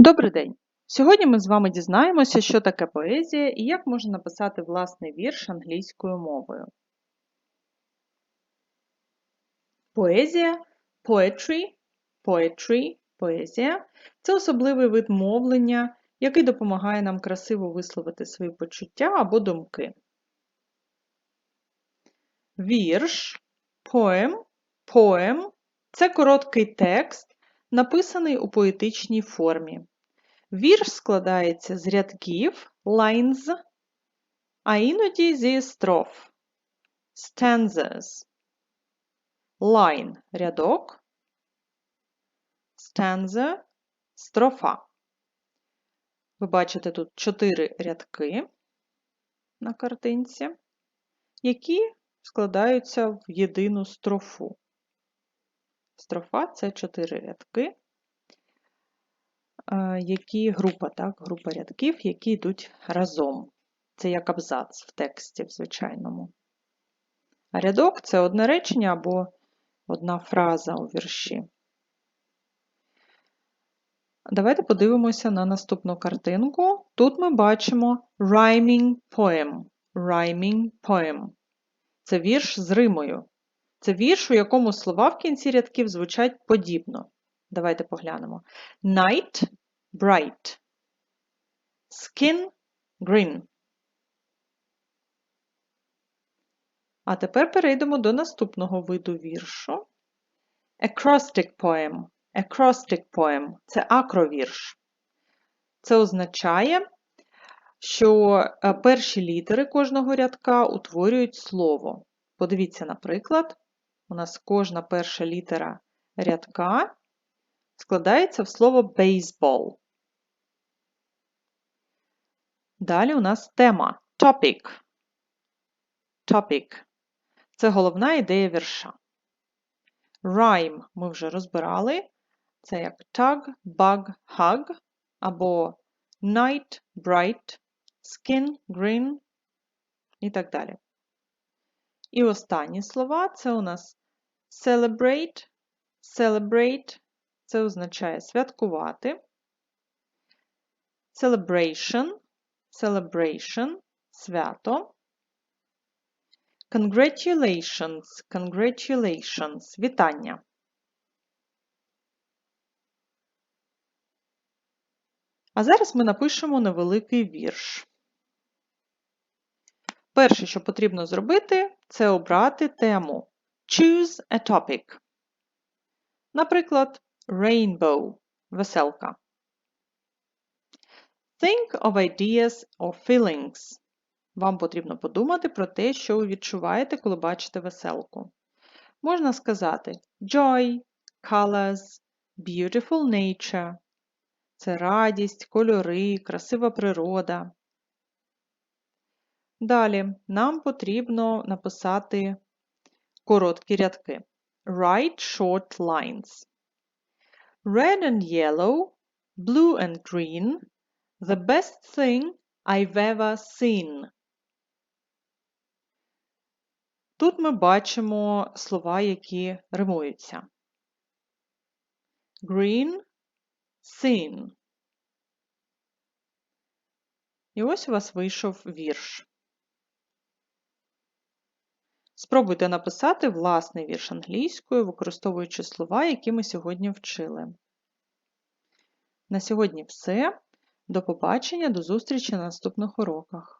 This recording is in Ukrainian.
Добрий день! Сьогодні ми з вами дізнаємося, що таке поезія і як можна написати власний вірш англійською мовою. Поезія poetry, poetry, поезія це особливий вид мовлення, який допомагає нам красиво висловити свої почуття або думки. Вірш, poem, poem – це короткий текст, написаний у поетичній формі. Вірш складається з рядків lines, а іноді зі строф stanzas. Line – рядок, stanza – строфа. Ви бачите тут чотири рядки на картинці, які складаються в єдину строфу. Строфа це чотири рядки, які група, так, група рядків, які йдуть разом. Це як абзац в тексті в звичайному. А рядок це одне речення або одна фраза у вірші. Давайте подивимося на наступну картинку. Тут ми бачимо rhyming poem. Rhyming poem. Це вірш з римою. Це вірш, у якому слова в кінці рядків звучать подібно. Давайте поглянемо. Night bright. Skin green. А тепер перейдемо до наступного виду віршу. Acrostic poem. Acrostic poem це акровірш. Це означає, що е, перші літери кожного рядка утворюють слово. Подивіться, наприклад, у нас кожна перша літера рядка складається в слово baseball. Далі у нас тема topic. Topic – це головна ідея вірша. Rhyme ми вже розбирали. Це як tug, bug, hug або night, bright, skin, green і так далі. І останні слова це у нас celebrate, celebrate це означає святкувати. Celebration, celebration, свято. Congratulations, congratulations, вітання. А зараз ми напишемо невеликий вірш. Перше, що потрібно зробити, це обрати тему. Choose a topic. Наприклад, Rainbow веселка. Think of ideas or feelings. Вам потрібно подумати про те, що ви відчуваєте, коли бачите веселку. Можна сказати joy, colors, beautiful nature. Це радість, кольори, красива природа. Далі нам потрібно написати короткі рядки. Write short lines. Red and yellow, blue and green, the best thing I've ever seen. Тут ми бачимо слова, які римуються. Green, seen. І ось у вас вийшов вірш. Спробуйте написати власний вірш англійською, використовуючи слова, які ми сьогодні вчили. На сьогодні все. До побачення, до зустрічі на наступних уроках.